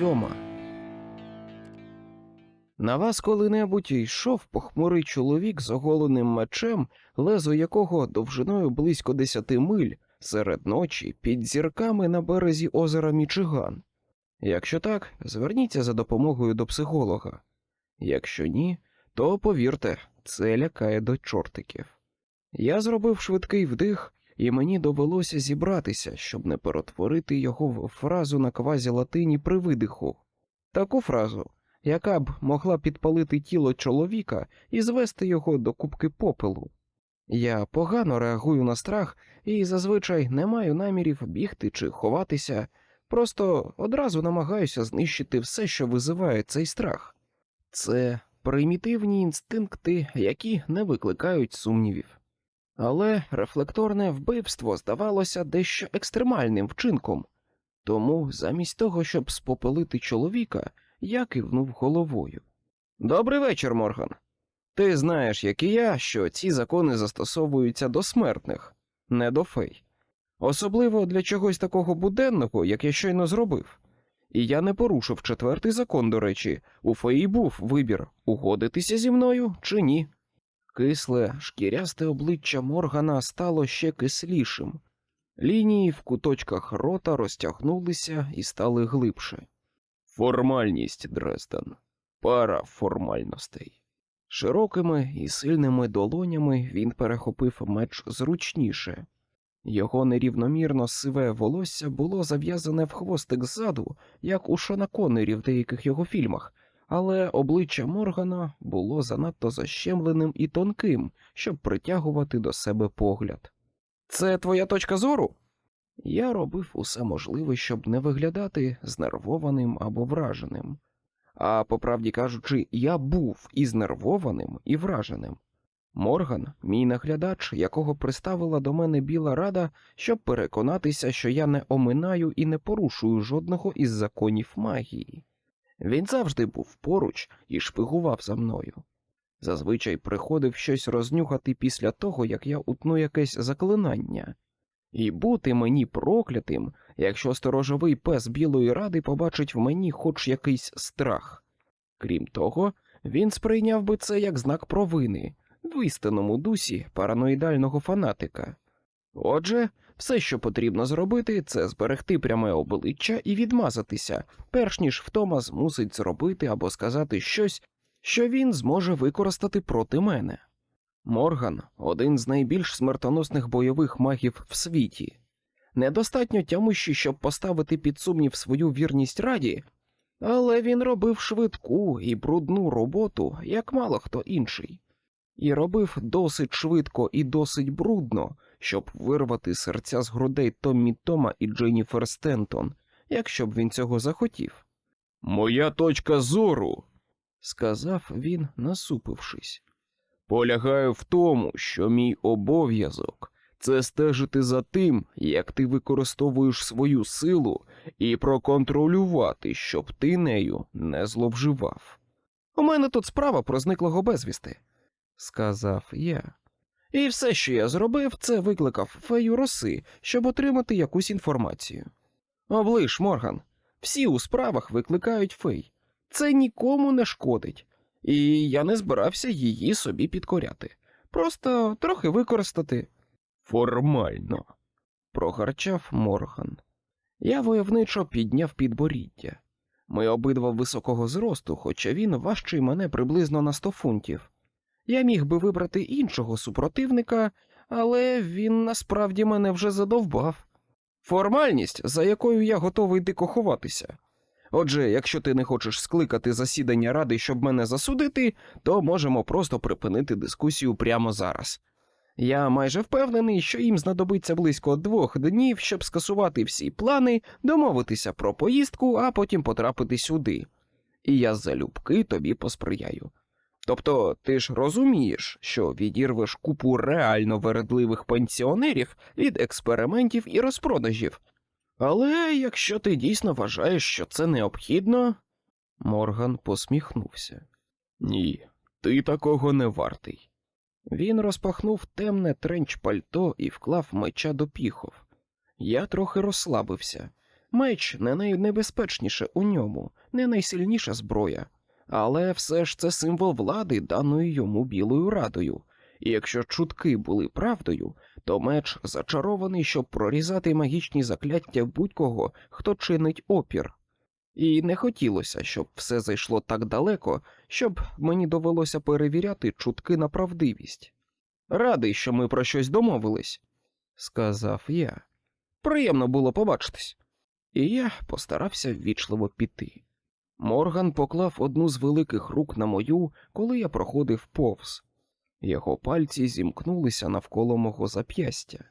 сьома. На вас коли-небудь йшов похмурий чоловік з оголеним мечем, лезо якого довжиною близько десяти миль серед ночі під зірками на березі озера Мічиган. Якщо так, зверніться за допомогою до психолога. Якщо ні, то повірте, це лякає до чортиків. Я зробив швидкий вдих, і мені довелося зібратися, щоб не перетворити його в фразу на квазі-латині при видиху. Таку фразу, яка б могла підпалити тіло чоловіка і звести його до кубки попелу. Я погано реагую на страх і зазвичай не маю намірів бігти чи ховатися, просто одразу намагаюся знищити все, що визиває цей страх. Це примітивні інстинкти, які не викликають сумнівів. Але рефлекторне вбивство здавалося дещо екстремальним вчинком, тому замість того, щоб спопелити чоловіка, я кивнув головою. Добрий вечір, Морган. Ти знаєш, як і я, що ці закони застосовуються до смертних, не до фей. Особливо для чогось такого буденного, як я щойно зробив. І я не порушив четвертий закон, до речі, у феї був вибір угодитися зі мною чи ні. Кисле, шкірясте обличчя Моргана стало ще кислішим. Лінії в куточках рота розтягнулися і стали глибше. Формальність, Дрезден. Пара формальностей. Широкими і сильними долонями він перехопив меч зручніше. Його нерівномірно сиве волосся було зав'язане в хвостик ззаду, як у Шона Коннері в деяких його фільмах, але обличчя Моргана було занадто защемленим і тонким, щоб притягувати до себе погляд. Це твоя точка зору? Я робив усе можливе, щоб не виглядати знервованим або враженим. А по правді кажучи, я був і знервованим, і враженим. Морган, мій наглядач, якого приставила до мене біла рада, щоб переконатися, що я не оминаю і не порушую жодного із законів магії. Він завжди був поруч і шпигував за мною. Зазвичай приходив щось рознюхати після того, як я утну якесь заклинання, і бути мені проклятим, якщо сторожовий пес Білої Ради побачить в мені хоч якийсь страх. Крім того, він сприйняв би це як знак провини в істинному дусі параноїдального фанатика. Отже, все, що потрібно зробити, це зберегти пряме обличчя і відмазатися, перш ніж втома змусить зробити або сказати щось, що він зможе використати проти мене. Морган один з найбільш смертоносних бойових магів в світі. Недостатньо тямущий, щоб поставити під сумнів свою вірність раді, але він робив швидку і брудну роботу, як мало хто інший, і робив досить швидко і досить брудно, щоб вирвати серця з грудей Томмі Тома і Дженніфер Стентон, якщо б він цього захотів. Моя точка зору, сказав він, насупившись, полягає в тому, що мій обов'язок це стежити за тим, як ти використовуєш свою силу, і проконтролювати, щоб ти нею не зловживав. У мене тут справа про зниклого безвісти, сказав я. І все, що я зробив, це викликав фею роси, щоб отримати якусь інформацію. Облиш, Морган, всі у справах викликають фей. Це нікому не шкодить, і я не збирався її собі підкоряти. Просто трохи використати. Формально, прогарчав Морган. Я войовничо підняв підборіддя. Ми обидва високого зросту, хоча він важчий мене приблизно на сто фунтів. Я міг би вибрати іншого супротивника, але він насправді мене вже задовбав. Формальність, за якою я готовий дико ховатися. Отже, якщо ти не хочеш скликати засідання ради, щоб мене засудити, то можемо просто припинити дискусію прямо зараз. Я майже впевнений, що їм знадобиться близько двох днів, щоб скасувати всі плани, домовитися про поїздку, а потім потрапити сюди. І я залюбки тобі посприяю. Тобто, ти ж розумієш, що відірвеш купу реально вередливих пенсіонерів від експериментів і розпродажів. Але якщо ти дійсно вважаєш, що це необхідно. Морган посміхнувся. Ні, ти такого не вартий. Він розпахнув темне тренч пальто і вклав меча до піхов. Я трохи розслабився. Меч не найнебезпечніше у ньому, не найсильніша зброя, але все ж це символ влади, даної йому білою радою. І якщо чутки були правдою, то меч зачарований, щоб прорізати магічні закляття будь-кого, хто чинить опір. І не хотілося, щоб все зайшло так далеко, щоб мені довелося перевіряти чутки на правдивість. Радий, що ми про щось домовились, сказав я. Приємно було побачитись. І я постарався ввічливо піти. Морган поклав одну з великих рук на мою, коли я проходив повз. Його пальці зімкнулися навколо мого зап'ястя.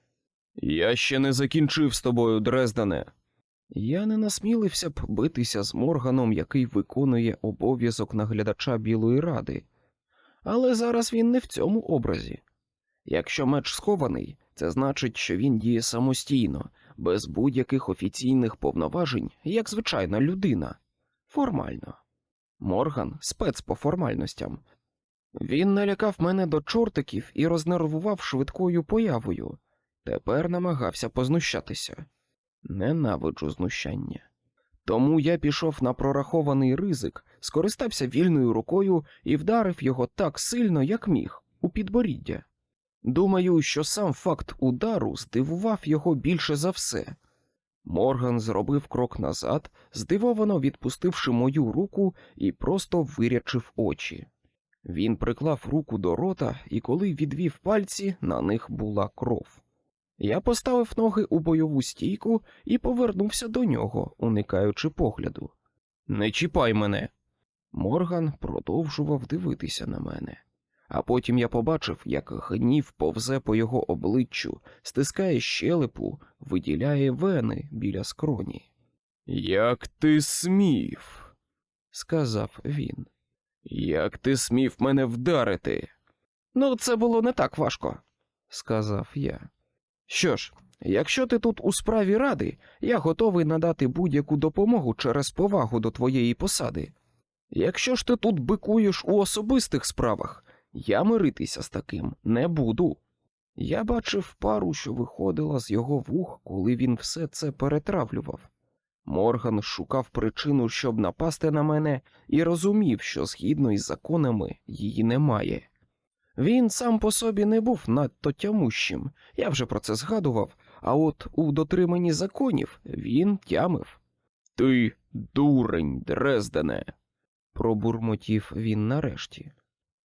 Я ще не закінчив з тобою, Дрездене. Я не насмілився б битися з Морганом, який виконує обов'язок наглядача Білої Ради, але зараз він не в цьому образі. Якщо меч схований, це значить, що він діє самостійно, без будь-яких офіційних повноважень, як звичайна людина. Формально. Морган спец по формальностям. Він налякав мене до чортиків і рознервував швидкою появою. Тепер намагався познущатися. Ненавиджу знущання. Тому я пішов на прорахований ризик, скористався вільною рукою і вдарив його так сильно, як міг, у підборіддя. Думаю, що сам факт удару здивував його більше за все. Морган зробив крок назад, здивовано відпустивши мою руку і просто вирячив очі. Він приклав руку до рота, і коли відвів пальці, на них була кров. Я поставив ноги у бойову стійку і повернувся до нього, уникаючи погляду. Не чіпай мене. Морган продовжував дивитися на мене. А потім я побачив, як гнів повзе по його обличчю, стискає щелепу, виділяє вени біля скроні. Як ти смів, сказав він. Як ти смів мене вдарити? Ну, це було не так важко, сказав я. Що ж, якщо ти тут у справі ради, я готовий надати будь-яку допомогу через повагу до твоєї посади. Якщо ж ти тут бикуєш у особистих справах, я миритися з таким не буду. Я бачив пару, що виходила з його вух, коли він все це перетравлював. Морган шукав причину, щоб напасти на мене, і розумів, що згідно із законами її немає. Він сам по собі не був надто тямущим, я вже про це згадував, а от у дотриманні законів він тямив. Ти дурень, Дрездене, пробурмотів він нарешті.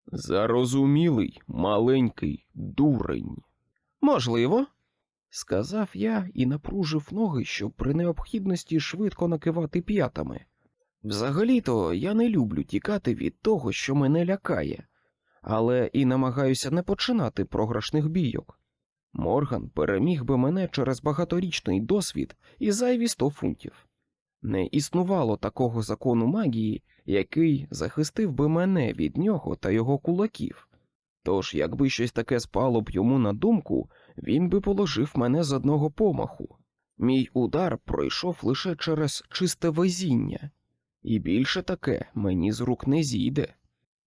Зарозумілий, маленький дурень. Можливо, сказав я і напружив ноги, щоб при необхідності швидко накивати п'ятами. Взагалі-то я не люблю тікати від того, що мене лякає, але і намагаюся не починати програшних бійок. Морган переміг би мене через багаторічний досвід і зайві сто фунтів. Не існувало такого закону магії, який захистив би мене від нього та його кулаків. Тож, якби щось таке спало б йому на думку, він би положив мене з одного помаху. Мій удар пройшов лише через чисте везіння, і більше таке мені з рук не зійде.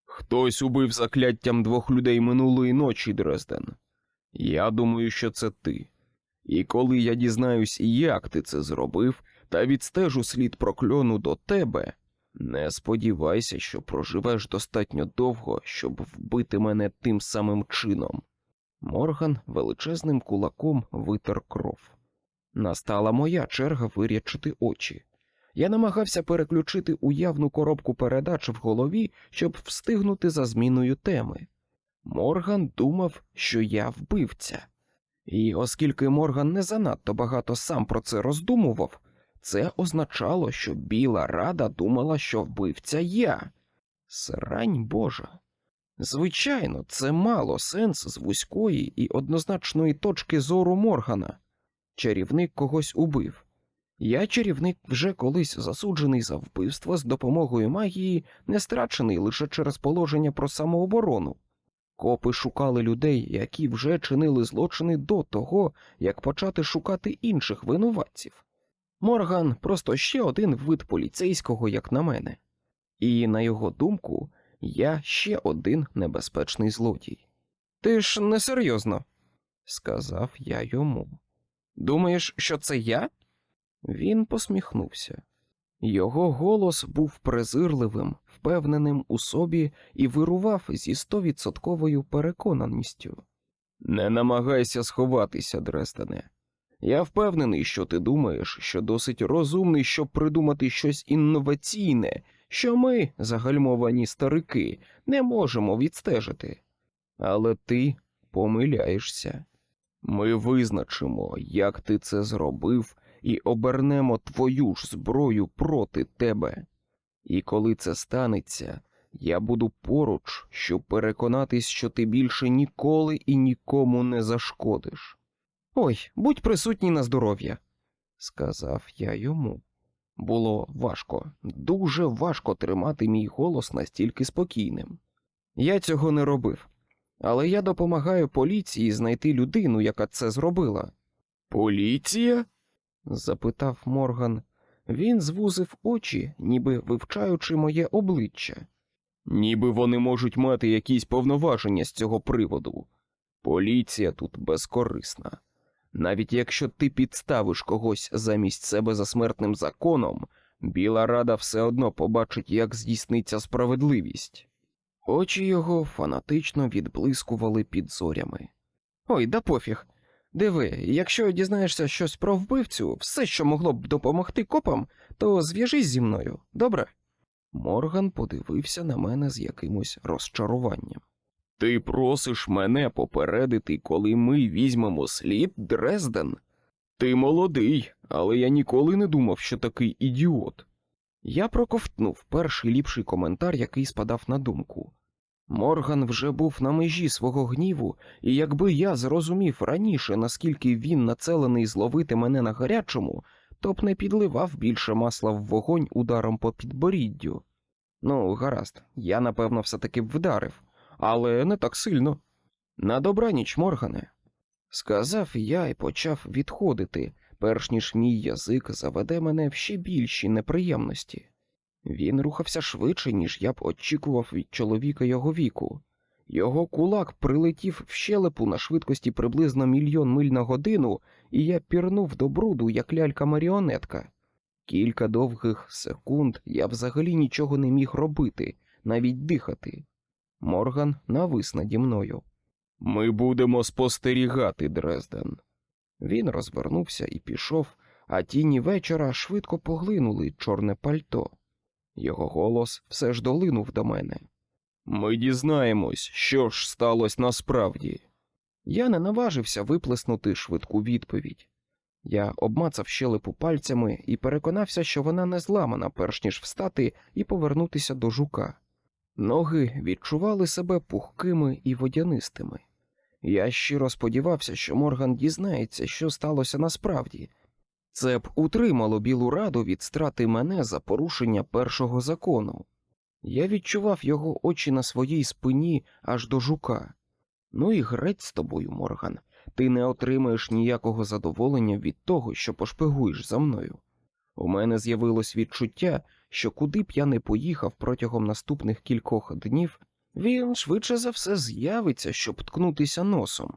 Хтось убив закляттям двох людей минулої ночі, Дрезден. Я думаю, що це ти. І коли я дізнаюсь, як ти це зробив, та відстежу слід прокльону до тебе, не сподівайся, що проживеш достатньо довго, щоб вбити мене тим самим чином. Морган величезним кулаком витер кров. Настала моя черга вирячити очі. Я намагався переключити уявну коробку передач в голові, щоб встигнути за зміною теми. Морган думав, що я вбивця. І оскільки Морган не занадто багато сам про це роздумував, це означало, що Біла Рада думала, що вбивця я. Срань Божа. Звичайно, це мало сенс з вузької і однозначної точки зору Моргана. Чарівник когось убив. Я чарівник вже колись засуджений за вбивство з допомогою магії, не страчений лише через положення про самооборону. Копи шукали людей, які вже чинили злочини до того, як почати шукати інших винуватців. Морган просто ще один вид поліцейського, як на мене, і, на його думку, я ще один небезпечний злодій. Ти ж несерйозно, сказав я йому. Думаєш, що це я? Він посміхнувся. Його голос був презирливим, впевненим у собі і вирував зі стовідсотковою переконаністю. Не намагайся сховатися, Дрестене. Я впевнений, що ти думаєш, що досить розумний, щоб придумати щось інноваційне, що ми, загальмовані старики, не можемо відстежити. Але ти помиляєшся. Ми визначимо, як ти це зробив, і обернемо твою ж зброю проти тебе. І коли це станеться, я буду поруч, щоб переконатись, що ти більше ніколи і нікому не зашкодиш. Ой, будь присутній на здоров'я, сказав я йому. Було важко, дуже важко тримати мій голос настільки спокійним. Я цього не робив, але я допомагаю поліції знайти людину, яка це зробила. Поліція? запитав Морган. Він звузив очі, ніби вивчаючи моє обличчя. Ніби вони можуть мати якісь повноваження з цього приводу. Поліція тут безкорисна. Навіть якщо ти підставиш когось замість себе за смертним законом, Біла Рада все одно побачить, як здійсниться справедливість. Очі його фанатично відблискували під зорями. Ой, да пофіг. Диви, якщо дізнаєшся щось про вбивцю, все, що могло б допомогти копам, то зв'яжись зі мною, добре? Морган подивився на мене з якимось розчаруванням. Ти просиш мене попередити, коли ми візьмемо слід Дрезден? Ти молодий, але я ніколи не думав, що такий ідіот. Я проковтнув перший ліпший коментар, який спадав на думку. Морган вже був на межі свого гніву, і якби я зрозумів раніше, наскільки він нацелений зловити мене на гарячому, то б не підливав більше масла в вогонь ударом по підборіддю. Ну, гаразд, я напевно все-таки б вдарив, але не так сильно. На добраніч, Моргане, сказав я і почав відходити, перш ніж мій язик заведе мене в ще більші неприємності. Він рухався швидше, ніж я б очікував від чоловіка його віку. Його кулак прилетів в щелепу на швидкості приблизно мільйон миль на годину, і я пірнув до бруду, як лялька-маріонетка. Кілька довгих секунд я взагалі нічого не міг робити, навіть дихати. Морган навис наді мною. Ми будемо спостерігати, Дрезден. Він розвернувся і пішов, а тіні вечора швидко поглинули чорне пальто. Його голос все ж долинув до мене. Ми дізнаємось, що ж сталося насправді. Я не наважився виплеснути швидку відповідь. Я обмацав щелепу пальцями і переконався, що вона не зламана, перш ніж встати і повернутися до жука. Ноги відчували себе пухкими і водянистими. Я щиро сподівався, що Морган дізнається, що сталося насправді. Це б утримало білу раду від страти мене за порушення першого закону. Я відчував його очі на своїй спині аж до жука. Ну і грець з тобою, Морган, ти не отримаєш ніякого задоволення від того, що пошпигуєш за мною. У мене з'явилось відчуття, що куди б я не поїхав протягом наступних кількох днів, він швидше за все з'явиться, щоб ткнутися носом.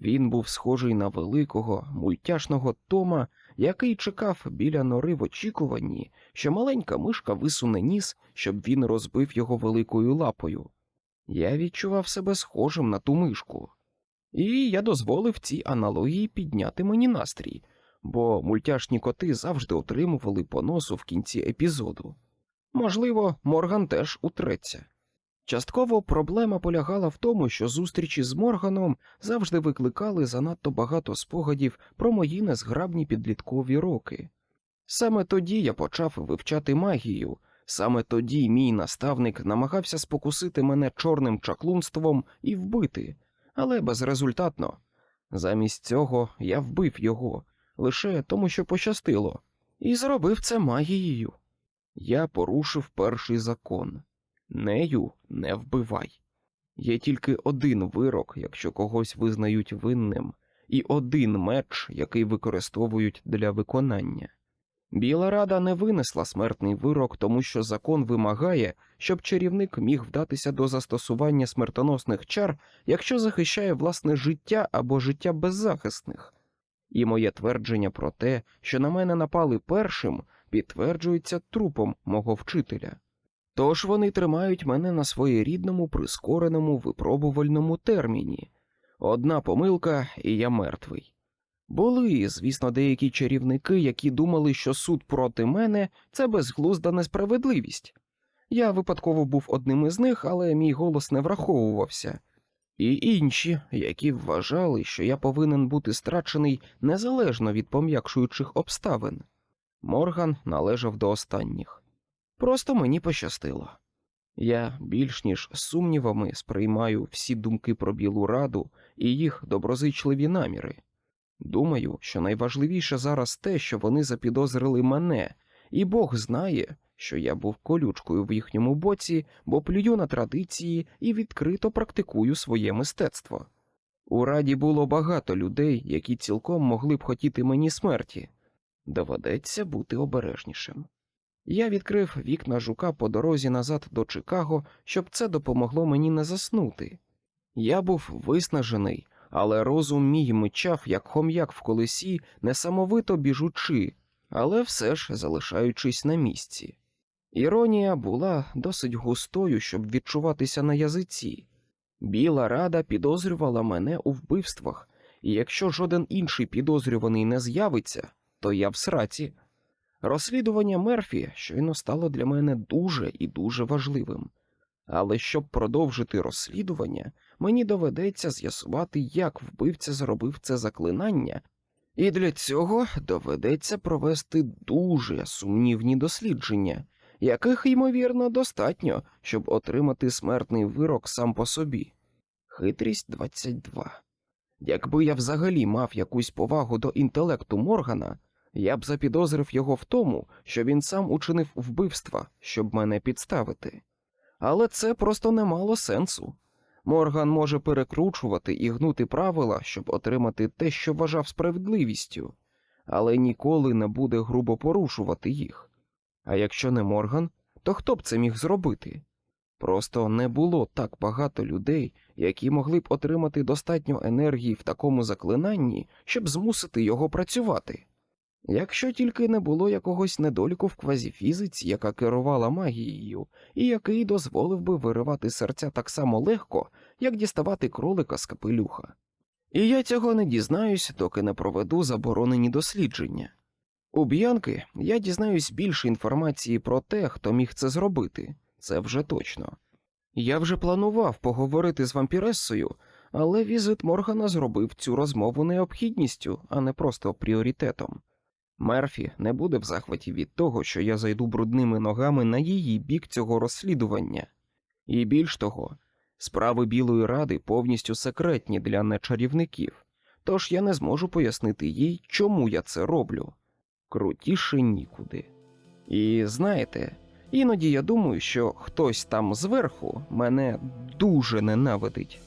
Він був схожий на великого, мультяшного Тома, який чекав біля нори в очікуванні, що маленька мишка висуне ніс, щоб він розбив його великою лапою. Я відчував себе схожим на ту мишку, і я дозволив цій аналогії підняти мені настрій, бо мультяшні коти завжди отримували по носу в кінці епізоду. Можливо, Морган теж утреться. Частково проблема полягала в тому, що зустрічі з Морганом завжди викликали занадто багато спогадів про мої незграбні підліткові роки. Саме тоді я почав вивчати магію, саме тоді мій наставник намагався спокусити мене чорним чаклунством і вбити, але безрезультатно. Замість цього я вбив його лише тому, що пощастило, і зробив це магією. Я порушив перший закон. Нею не вбивай. Є тільки один вирок, якщо когось визнають винним, і один меч, який використовують для виконання. Біла рада не винесла смертний вирок, тому що закон вимагає, щоб чарівник міг вдатися до застосування смертоносних чар, якщо захищає власне життя або життя беззахисних. І моє твердження про те, що на мене напали першим, підтверджується трупом мого вчителя. Тож вони тримають мене на своєрідному прискореному випробувальному терміні. Одна помилка, і я мертвий. Були, звісно, деякі чарівники, які думали, що суд проти мене це безглузда несправедливість. Я випадково був одним із них, але мій голос не враховувався. І інші, які вважали, що я повинен бути страчений незалежно від пом'якшуючих обставин. Морган належав до останніх. Просто мені пощастило. Я більш ніж з сумнівами сприймаю всі думки про Білу Раду і їх доброзичливі наміри. Думаю, що найважливіше зараз те, що вони запідозрили мене, і Бог знає, що я був колючкою в їхньому боці, бо плюю на традиції і відкрито практикую своє мистецтво. У раді було багато людей, які цілком могли б хотіти мені смерті. Доведеться бути обережнішим. Я відкрив вікна жука по дорозі назад до Чикаго, щоб це допомогло мені не заснути. Я був виснажений, але розум мій мичав, як хом'як в колесі, несамовито біжучи, але все ж залишаючись на місці. Іронія була досить густою, щоб відчуватися на язиці. Біла рада підозрювала мене у вбивствах, і якщо жоден інший підозрюваний не з'явиться, то я в сраці. Розслідування Мерфі щойно стало для мене дуже і дуже важливим. Але щоб продовжити розслідування, мені доведеться з'ясувати, як вбивця зробив це заклинання, і для цього доведеться провести дуже сумнівні дослідження, яких, ймовірно, достатньо, щоб отримати смертний вирок сам по собі. Хитрість 22. Якби я взагалі мав якусь повагу до інтелекту Моргана, я б запідозрив його в тому, що він сам учинив вбивства, щоб мене підставити. Але це просто не мало сенсу. Морган може перекручувати і гнути правила, щоб отримати те, що вважав справедливістю, але ніколи не буде грубо порушувати їх. А якщо не Морган, то хто б це міг зробити? Просто не було так багато людей, які могли б отримати достатньо енергії в такому заклинанні, щоб змусити його працювати. Якщо тільки не було якогось недоліку в квазіфізиці, яка керувала магією, і який дозволив би виривати серця так само легко, як діставати кролика з капелюха. І я цього не дізнаюсь, доки не проведу заборонені дослідження. У Б'янки я дізнаюсь більше інформації про те, хто міг це зробити, це вже точно. Я вже планував поговорити з вампірессою, але візит Моргана зробив цю розмову необхідністю, а не просто пріоритетом. Мерфі не буде в захваті від того, що я зайду брудними ногами на її бік цього розслідування. І більш того, справи Білої Ради повністю секретні для нечарівників, тож я не зможу пояснити їй, чому я це роблю. Крутіше нікуди. І знаєте, іноді я думаю, що хтось там зверху мене дуже ненавидить.